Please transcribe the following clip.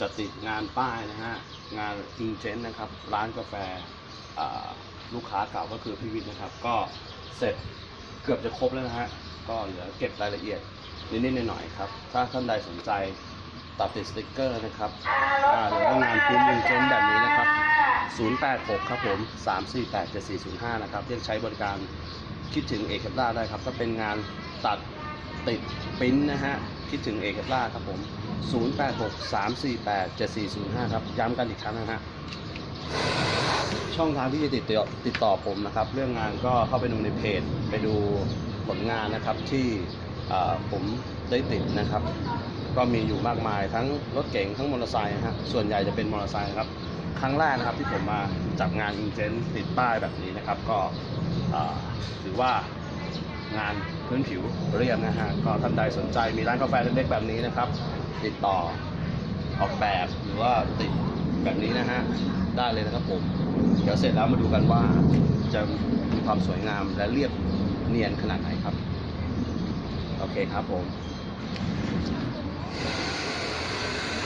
จะติดงานป้ายนะฮะงานอิงเจนนะครับ ร้านกาแฟลูกค้าเก่าก็คือพี่วิทย์นะครับ ก็เสร็จเกือบจะครบแล้วนะฮะก็เหลือเก็บรายละเอียดนิดๆหน่อยๆครับ ถ้าท่านใดสนใจตัดติดสติ๊กเกอร์นะครับหรือว่างานพิมพ์อิงเจนแบบนี้นะครับ 086 ครับผม 348 7405 นะครับเรียกใช้บริการคิดถึงเอกลักษณ์ได้ครับถ้าเป็นงานตัดติดปิ้นนะฮะคิดถึงเอกลักษณ์ครับผม 086 348 7405 ครับ ย้ำกันอีกครั้งนะฮะ ช่องทางที่จะติดต่อติดต่อผมนะครับ เรื่องงานก็เข้าไปดูในเพจ ไปดูผลงานนะครับที่ผมได้ติดนะครับ ก็มีอยู่มากมายทั้งรถเก๋งทั้งมอเตอร์ไซค์นะฮะ ส่วนใหญ่จะเป็นมอเตอร์ไซค์ครับ ครั้งแรกนะครับที่ผมมาจับงานอินเจนติดป้ายแบบนี้นะครับ ก็ถือว่างานพื้นผิวเรียบนะฮะ ก็ท่านใดสนใจมีร้านกาแฟเล็กๆแบบนี้นะครับ ติดต่อออกแบบหรือว่าติดแบบนี้นะฮะได้เลยนะครับผม เดี๋ยวเสร็จแล้วมาดูกันว่าจะมีความสวยงามและเรียบเนียนขนาดไหนครับ โอเคครับผม